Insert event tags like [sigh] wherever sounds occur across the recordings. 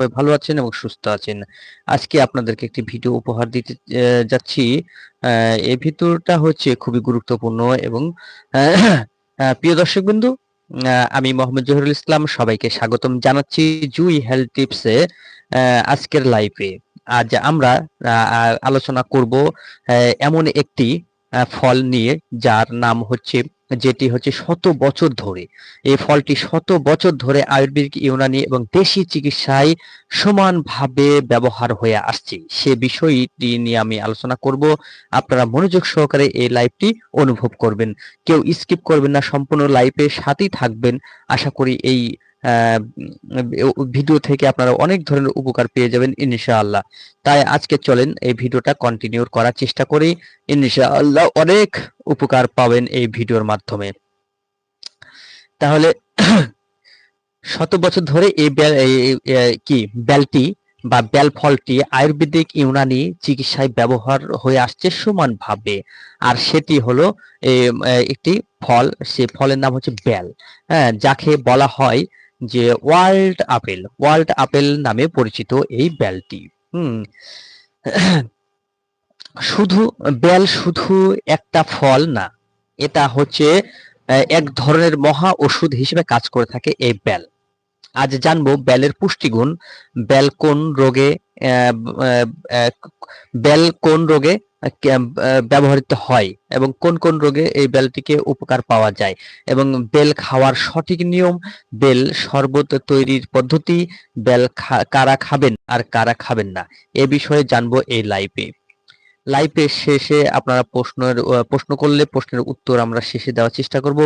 সবাই ভালো আছেন এবং সুস্থ আছেন। আজকে আপনাদেরকে একটি ভিডিও উপহার দিতে যাচ্ছি। এই ভিডিওটা হচ্ছে খুবই গুরুত্বপূর্ণ এবং প্রিয় দর্শক বিন্দু আমি মোহাম্মদ জহিরুল ইসলাম সবাইকে স্বাগতম জানাচ্ছি জুই হেলথ টিপস টিপসে আজকের লাইভে আজ আমরা আলোচনা করব এমন একটি ফল নিয়ে, যার নাম হচ্ছে, যেটি হচ্ছে শত বছর ধরে। এই ফলটি শত বছর ধরে আয়ুর্বেদিক, ইউনানি এবং দেশি চিকিৎসায় সমানভাবে ব্যবহার হয়ে আসছে। সে বিষয়টি নিয়ে আমি আলোচনা করব। আপনারা মনোযোগ সহকারে এই লাইভটি অনুভব করবেন। কেউ স্কিপ করবেন না, সম্পূর্ণ লাইভের সাথেই থাকবেন। আশা করি এই ভিডিও থেকে আপনারা অনেক ধরনের উপকার পেয়ে যাবেন, ইনশাআল্লাহ। তাই আজকে চলেন এই ভিডিওটা কন্টিনিউ করার চেষ্টা করি। ইনশাআল্লাহ অনেক উপকার পাবেন এই ভিডিওর মাধ্যমে। তাহলে [clears throat] শত বছর ধরে এই কি বেলটি বা বেল ফলটি আয়ুর্বেদিক ইউনানি চিকিৎসায় ব্যবহার হয়ে আসছে সমানভাবে। আর সেটি হলো একটি ফল, সে ফলের নাম হচ্ছে বেল হ্যাঁ যাকে বলা হয় যে ওয়ার্ল্ড আপেল ওয়ার্ল্ড আপেল নামে পরিচিত এই বেলটি, হুম। শুধু, বেল শুধু একটা ফল না, এটা হচ্ছে এক ধরনের মহা ওষুধ হিসেবে কাজ করে থাকে এই বেল। আজ জানব বেলের পুষ্টিগুণ, বেল কোন রোগে বেল কোন রোগে ব্যবহৃত হয় এবং কোন কোন রোগে এই বেলটিকে উপকার পাওয়া যায়? এবং বেল খাওয়ার সঠিক নিয়ম, বেল শরবত তৈরির পদ্ধতি, বেল কারা খাবেন আর কারা খাবেন না? এ বিষয়ে জানব এই লাইভে। লাইভের শেষে আপনারা প্রশ্নের প্রশ্ন করলে প্রশ্নের উত্তর আমরা শেষে দেওয়ার চেষ্টা করব।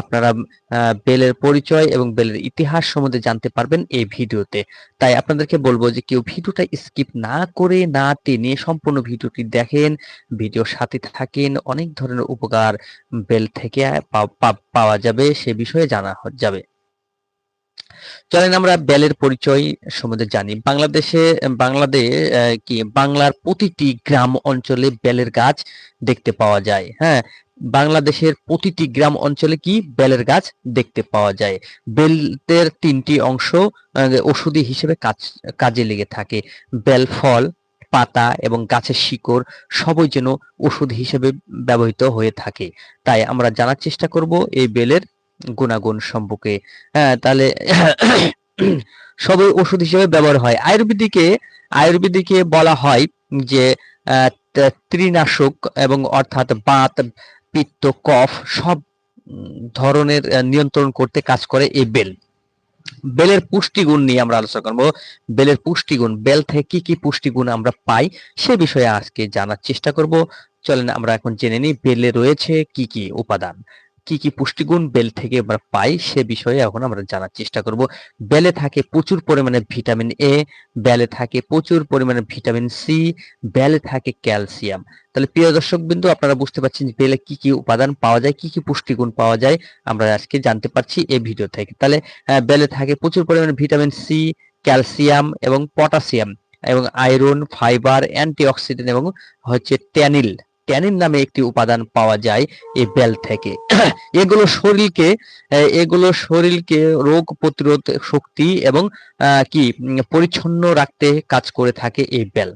আপনারা বেলের পরিচয় এবং বেলের ইতিহাস সম্বন্ধে জানতে পারবেন এই ভিডিওতে। তাই আপনাদেরকে বলব যে কেউ ভিডিওটা স্কিপ না করে, না টেনে সম্পূর্ণ ভিডিওটি দেখেন, ভিডিওর সাথে থাকেন, অনেক ধরনের উপকার বেল থেকে পাওয়া যাবে, সে বিষয়ে জানা যাবে। চলেন আমরা বেলের পরিচয় সম্বন্ধে জানি। বাংলাদেশে বাংলাদেশ কি বাংলার প্রতিটি গ্রাম অঞ্চলে বেলের গাছ দেখতে পাওয়া যায়। হ্যাঁ বাংলাদেশের প্রতিটি গ্রাম অঞ্চলে কি বেলের গাছ দেখতে পাওয়া যায়? বেলের তিনটি অংশ ওষুধি হিসেবে কাজ, কাজে লেগে থাকে। বেল ফল, পাতা এবং গাছের শিকড় সবই যেন ওষুধ হিসেবে ব্যবহৃত হয়ে থাকে। তাই আমরা জানার চেষ্টা করব এই বেলের গুণাগুণ সম্পর্কে। হ্যাঁ তাহলে সবই ওষুধ হিসেবে ব্যবহার হয়। আয়ুর্বেদিকে আয়ুর্বেদিকে বলা হয় যে ত্রিনাশক এবং অর্থাৎ বাত, পিত্ত, কফ সব ধরনের নিয়ন্ত্রণ করতে কাজ করে এই বেল। বেলের পুষ্টিগুণ নিয়ে আমরা আলোচনা করব। বেলের পুষ্টিগুণ, বেল থেকে কি কি পুষ্টিগুণ আমরা পাই সে বিষয়ে আজকে জানার চেষ্টা করব। চলেন আমরা এখন জেনে নিই, বেলে রয়েছে কি কি উপাদান। কি কি পুষ্টিগুণ বেল থেকে আমরা পাই সে বিষয়ে এখন আমরা জানার চেষ্টা করব। বেলে থাকে প্রচুর পরিমাণে ভিটামিন এ বেলে থাকে প্রচুর পরিমাণে ভিটামিন সি বেলে থাকে ক্যালসিয়াম। তাহলে প্রিয় দর্শক বিন্দু আপনারা বুঝতে পারছেন বেলে কি কি উপাদান পাওয়া যায়, কি কি পুষ্টিগুণ পাওয়া যায়, আমরা আজকে জানতে পারছি এই ভিডিও থেকে। তাহলে বেলে থাকে প্রচুর পরিমাণে ভিটামিন সি ক্যালসিয়াম এবং পটাশিয়াম এবং আয়রন, ফাইবার, অ্যান্টিঅক্সিডেন্ট এবং হচ্ছে ট্যানিল। ট্যানিন নামে একটি উপাদান পাওয়া যায় এই বেল থেকে। [clears throat] এগুলো শরীরকে এগুলো শরীরকে রোগ প্রতিরোধ শক্তি এবং কি পরিচ্ছন্ন রাখতে কাজ করে থাকে এই বেল।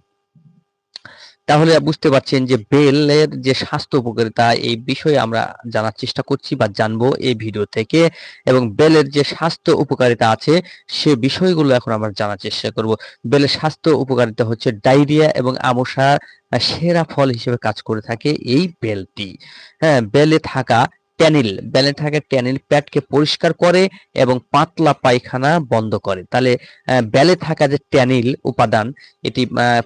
তাহলে বুঝতে পারছেন যে বেলের যে স্বাস্থ্য উপকারিতা, এই বিষয়ে আমরা জানার চেষ্টা করছি বা জানব এই ভিডিও থেকে এবং বেলের যে স্বাস্থ্য উপকারিতা আছে, সে বিষয়গুলো এখন আমরা জানার চেষ্টা করব। বেলের স্বাস্থ্য উপকারিতা হচ্ছে ডায়রিয়া এবং আমশা সেরা ফল হিসেবে কাজ করে থাকে এই বেলটি। হ্যাঁ বেলে থাকা ট্যানিল বেলে থাকা ট্যানিল পেটকে পরিষ্কার করে এবং পাতলা পায়খানা বন্ধ করে। তাহলে বেলে থাকা যে ট্যানিল উপাদান, এটি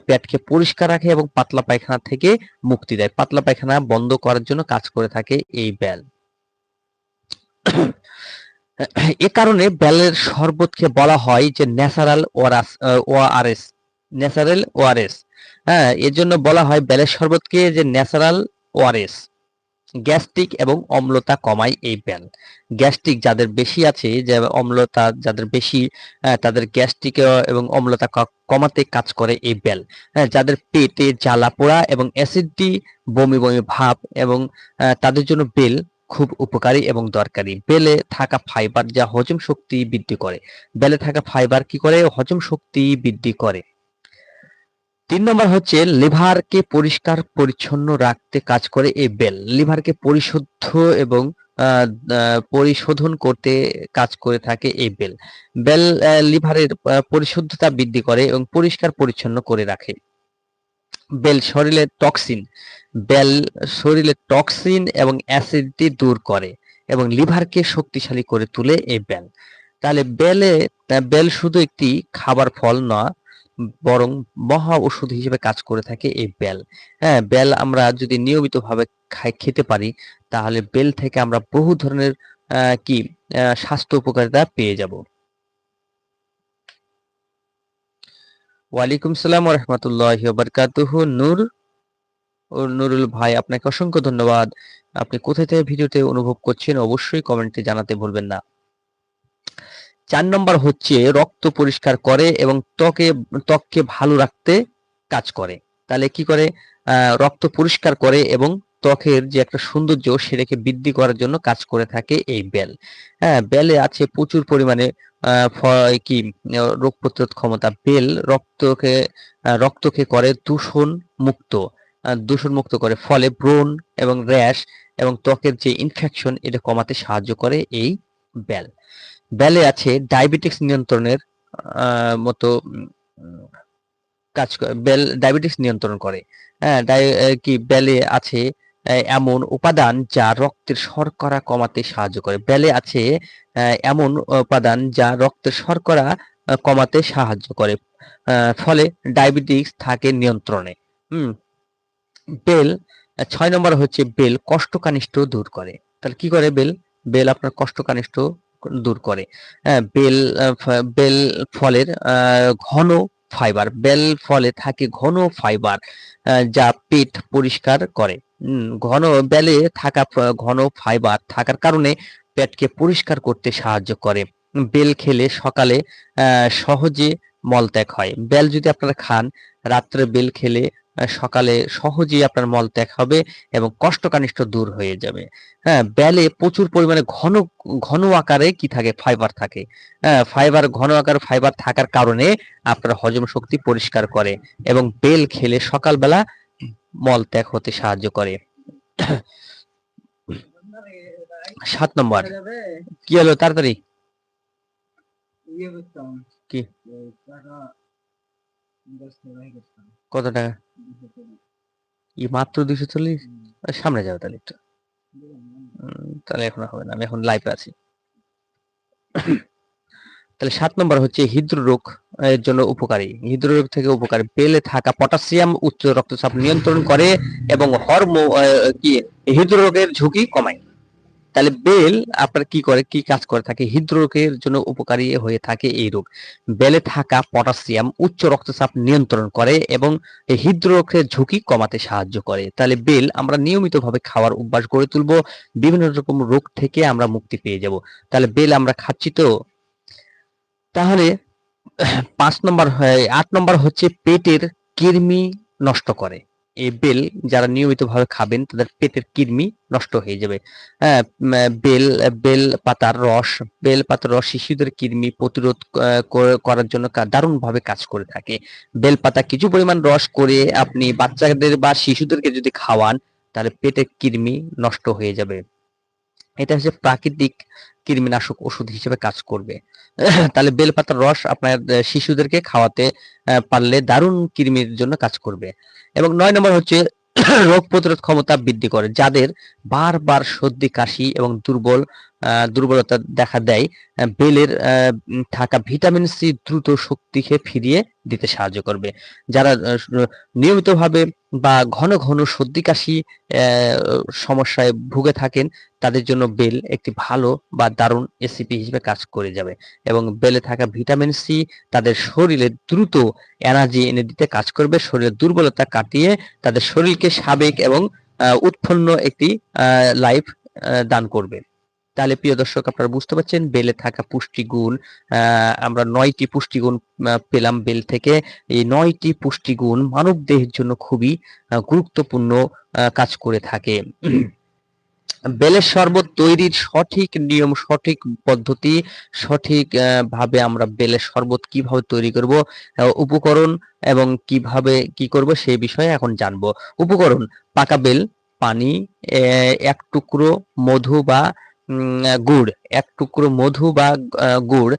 পেটকে পরিষ্কার রাখে এবং পাতলা পায়খানা থেকে মুক্তি দেয়। পাতলা পায়খানা বন্ধ করার জন্য কাজ করে থাকে এই বেল [clears throat] এ কারণে বেলের শরবতকে বলা হয় যে natural ORS ORS natural ORS হ্যাঁ এর জন্য বলা হয় বেলের শরবতকে যে ন্যাচারাল ওআরএস গ্যাস্ট্রিক এবং অম্লতা কমায় এই বেল গ্যাস্ট্রিক যাদের বেশি আছে, যে অম্লতা যাদের বেশি তাদের গ্যাস্ট্রিক এবং অম্লতা কমাতে কাজ করে এই বেল হ্যাঁ যাদের পেটে জ্বালা পোড়া এবং অ্যাসিডটি, বমি বমি ভাব এবং তাদের জন্য বেল খুব উপকারী এবং দরকারি। বেলে থাকা ফাইবার যা হজম শক্তি বৃদ্ধি করে। বেলে থাকা ফাইবার কি করে? হজম শক্তি বৃদ্ধি করে। তিন নম্বর হচ্ছে লিভারকে পরিষ্কার, পরিচ্ছন্ন রাখতে কাজ করে এই বেল। লিভারকে পরিশুদ্ধ এবং পরিশোধন করতে কাজ করে থাকে এই বেল। বেল লিভারের পরিশুদ্ধতা বৃদ্ধি করে এবং পরিষ্কার, পরিচ্ছন্ন করে রাখে। বেল শরীরের টক্সিন। বেল শরীরের টক্সিন এবং অ্যাসিডিটি দূর করে এবং লিভারকে শক্তিশালী করে তুলে এই বেল। তাহলে বেলে বেল শুধু একটি খাবার ফল নয় বরং মহা ওষুধ হিসেবে কাজ করে থাকে এই বেল। হ্যাঁ বেল আমরা যদি নিয়মিতভাবে খাই, খেতে পারি, তাহলে বেল থেকে আমরা বহু ধরনের কি স্বাস্থ্য উপকারিতা পেয়ে যাব। ওয়ালাইকুম সালাম রহমতুল্লাহ বারকাতুহ নূর, ও নুরুল ভাই, আপনাকে অসংখ্য ধন্যবাদ। আপনি কোথায় থেকে ভিডিওতে অনুভব করছেন, অবশ্যই কমেন্টে জানাতে ভুলবেন না। চার নম্বর হচ্ছে রক্ত পরিষ্কার করে এবং ত্বকে, ত্বককে ভালো রাখতে কাজ করে। তাহলে কি করে? রক্ত পরিষ্কার করে এবং ত্বকের যে একটা সৌন্দর্য সেটাকে বৃদ্ধি করার জন্য কাজ করে থাকে এই বেল। হ্যাঁ বেলে আছে প্রচুর পরিমাণে কি রোগ প্রতিরোধ ক্ষমতা। বেল রক্তকে রক্তকে করে দূষণ মুক্ত দূষণ মুক্ত করে। ফলে ব্রণ এবং র্যাশ এবং ত্বকের যে ইনফেকশন এটা কমাতে সাহায্য করে এই বেল। বেলে আছে ডায়াবেটিক্স নিয়ন্ত্রণের মতো কাজ বেল ডায়াবেটিক্স নিয়ন্ত্রণ করে। হ্যাঁ কি বেলে আছে এমন উপাদান যা রক্তের শর্করা কমাতে সাহায্য করে। বেলে আছে এমন উপাদান যা রক্তের শর্করা কমাতে সাহায্য করে। ফলে ডায়াবেটিক্স থাকে নিয়ন্ত্রণে। হুম। বেল ছয় নম্বর হচ্ছে বেল কষ্টকানিষ্ঠ দূর করে। তাহলে কি করে বেল বেল আপনার কষ্টকানিষ্ঠ দূর করে। হ্যাঁ বেল বেল ফলের ঘন ফাইবার বেল ফলে থাকে ঘন ফাইবার যা পেট পরিষ্কার করে। ঘন বেলে থাকা, ঘন ফাইবার থাকার কারণে পেটকে পরিষ্কার করতে সাহায্য করে। বেল খেলে সকালে সহজে মলত্যাগ হয়। বেল যদি আপনারা খান, রাত্রে বেল খেলে সকালে সহজেই আপনার মল ত্যাগ হবে এবং কষ্টকানিষ্ঠ দূর হয়ে যাবে। হ্যাঁ বেলে প্রচুর পরিমাণে ঘন ঘন আকারে কি থাকে? ফাইবার থাকে। হ্যাঁ ফাইবার ঘন আকার ফাইবার থাকার কারণে আপনার হজম শক্তি পরিষ্কার করে এবং বেল খেলে সকালবেলা মল ত্যাগ হতে সাহায্য করে। সাত নম্বর। কি হলো? তাড়াতাড়ি। কি? কত টাকা? ই মাত্র দুইশো চল্লিশ? সামনে যাও তাহলে একটু। তাহলে এখন হবে না আমি এখন লাইভে আছি। তাহলে সাত নম্বর হচ্ছে হৃদরোগ এর জন্য উপকারী। হৃদরোগ থেকে উপকারী। বেলে থাকা পটাশিয়াম উচ্চ রক্তচাপ নিয়ন্ত্রণ করে এবং হরমো কি? হৃদরোগের ঝুঁকি কমায়। তাহলে বেল আপনার কি করে, কি কাজ করে থাকে? হৃদরোগের জন্য উপকারী হয়ে থাকে এই রোগ। বেলে থাকা পটাশিয়াম উচ্চ রক্তচাপ নিয়ন্ত্রণ করে এবং হৃদরোগের ঝুঁকি কমাতে সাহায্য করে। তাহলে বেল আমরা নিয়মিতভাবে খাওয়ার অভ্যাস গড়ে তুলবো, বিভিন্ন রকম রোগ থেকে আমরা মুক্তি পেয়ে যাব। তাহলে বেল আমরা খাচ্ছি তো? তাহলে পাঁচ নম্বর আট নম্বর হচ্ছে পেটের কৃমি নষ্ট করে। এই বেল যারা নিয়মিতভাবে খাবেন, তাদের পেটের কৃমি নষ্ট হয়ে যাবে। হ্যাঁ বেল বেল পাতার রস, বেল পাতার রস শিশুদের কৃমি প্রতিরোধ করার জন্য দারুণভাবে কাজ করে থাকে। বেল পাতা কিছু পরিমাণ রস করে আপনি বাচ্চাদের বা শিশুদেরকে যদি খাওয়ান, তাহলে পেটের কৃমি নষ্ট হয়ে যাবে। এটা হচ্ছে প্রাকৃতিক কৃমিনাশক ওষুধ হিসেবে কাজ করবে। [laughs] তাহলে বেলপাতার রস আপনার শিশুদেরকে খাওয়াতে পারলে দারুণ কৃমির জন্য কাজ করবে। এবং নয় নম্বর হচ্ছে [clears throat] রোগ প্রতিরোধ ক্ষমতা বৃদ্ধি করে, যাদের বারবার সর্দি, কাশি এবং দুর্বল দুর্বলতা দেখা দেয় বেলের থাকা ভিটামিন সি দ্রুত শক্তিকে ফিরিয়ে দিতে সাহায্য করবে। যারা নিয়মিতভাবে বা ঘন ঘন সর্দি, কাশি সমস্যায় ভুগে থাকেন, তাদের জন্য বেল একটি ভালো বা দারুণ রেসিপি হিসেবে কাজ করে যাবে এবং বেলে থাকা ভিটামিন সি তাদের শরীরে দ্রুত এনার্জি এনে দিতে কাজ করবে, শরীরের দুর্বলতা কাটিয়ে তাদের শরীরকে সাবেক এবং উৎপন্ন একটি লাইফ দান করবে। তাহলে প্রিয় দর্শক, আপনারা বুঝতে পারছেন, বেলে থাকা পুষ্টিগুণ আমরা নয়টি পুষ্টিগুণ পেলাম বেল থেকে। এই নয়টি পুষ্টিগুণ মানব দেহের জন্য খুবই গুরুত্বপূর্ণ কাজ করে থাকে। বেলের শরবত তৈরির সঠিক নিয়ম, সঠিক পদ্ধতি, সঠিক ভাবে আমরা বেলের শরবত কীভাবে তৈরি করব উপকরণ এবং কীভাবে কি করব সেই বিষয়ে এখন জানব। উপকরণ, পাকা বেল, পানি এক টুকরো মধু বা গুড়, এক টুকরো মধু বা গুড়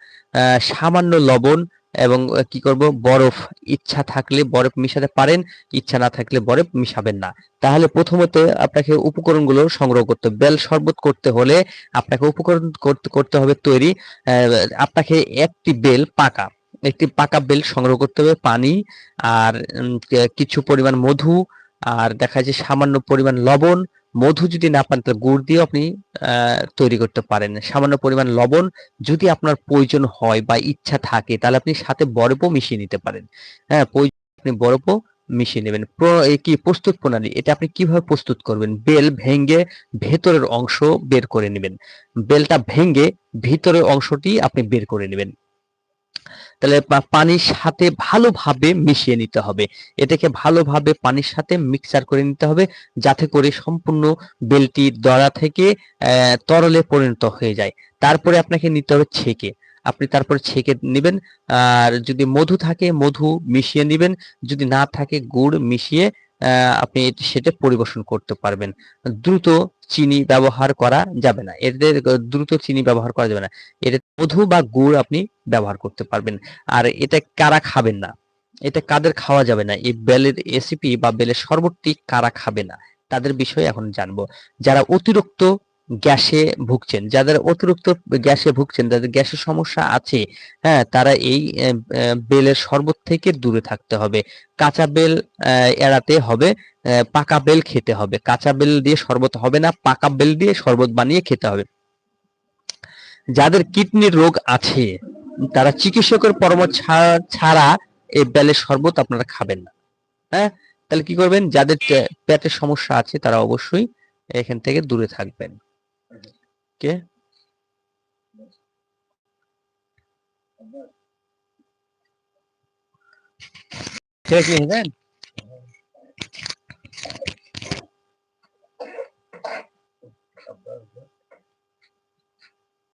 সামান্য লবণ এবং কি করব? বরফ। ইচ্ছা থাকলে বরফ মিশাতে পারেন, ইচ্ছা না থাকলে বরফ মিশাবেন না। তাহলে প্রথমত আপনাকে উপকরণগুলো সংগ্রহ করতে। বেল শরবত করতে হলে আপনাকে উপকরণ করতে হবে তৈরি আপনাকে একটি বেল পাকা, একটি পাকা বেল সংগ্রহ করতে হবে পানি আর কিছু পরিমাণ মধু আর দেখা যায় সামান্য পরিমাণ লবণ মধু যদি না পান, তাহলে গুড় দিয়ে আপনি তৈরি করতে পারেন। সামান্য পরিমাণ লবণ যদি আপনার প্রয়োজন হয় বা ইচ্ছা থাকে, তাহলে আপনি সাথে বরফও মিশিয়ে নিতে পারেন। হ্যাঁ আপনি বরফও মিশিয়ে নেবেন। কি প্রস্তুত প্রণালী, এটা আপনি কীভাবে প্রস্তুত করবেন? বেল ভেঙ্গে ভেতরের অংশ বের করে নেবেন। বেলটা ভেঙ্গে ভিতরের অংশটি আপনি বের করে নেবেন। তাহলে পানির সাথে ভালোভাবে মিশিয়ে নিতে হবে। এটাকে ভালোভাবে পানির সাথে মিক্সার করে নিতে হবে যাতে করে সম্পূর্ণ বেলটি দড়া থেকে তরলে পরিণত হয়ে যায়। তারপরে আপনাকে নিতে হবে ছেঁকে। আপনি তারপরে ছেঁকে নেবেন। আর যদি মধু থাকে, মধু মিশিয়ে নেবেন। যদি না থাকে, গুড় মিশিয়ে আপনি এটি- সেটা পরিবেশন করতে পারবেন। দ্রুত চিনি ব্যবহার করা যাবে না। এদের দ্রুত চিনি ব্যবহার করা যাবে না। এর মধু বা গুড় আপনি ব্যবহার করতে পারবেন। আর এটা কারা খাবেন না? এটা কাদের খাওয়া যাবে না? এই বেলের রেসিপি বা বেলের শরবতটি কারা খাবে না? তাদের বিষয়ে এখন জানব। যারা অতিরিক্ত গ্যাসে ভুগছেন। যাদের অতিরিক্ত গ্যাসে ভুগছেন, যাদের গ্যাসের সমস্যা আছে হ্যাঁ তারা এই বেলের শরবত থেকে দূরে থাকতে হবে। কাঁচা বেল এড়াতে হবে পাকা বেল খেতে হবে। কাঁচা বেল দিয়ে শরবত হবে না, পাকা বেল দিয়ে শরবত বানিয়ে খেতে হবে। যাদের কিডনির রোগ আছে, তারা চিকিৎসকের পরামর্শ ছাড়া এই বেলের শরবত আপনারা খাবেন না। হ্যাঁ তাহলে কি করবেন? যাদের পেটের সমস্যা আছে, তারা অবশ্যই এখান থেকে দূরে থাকবেন। কে সেটা কি হয়েছেন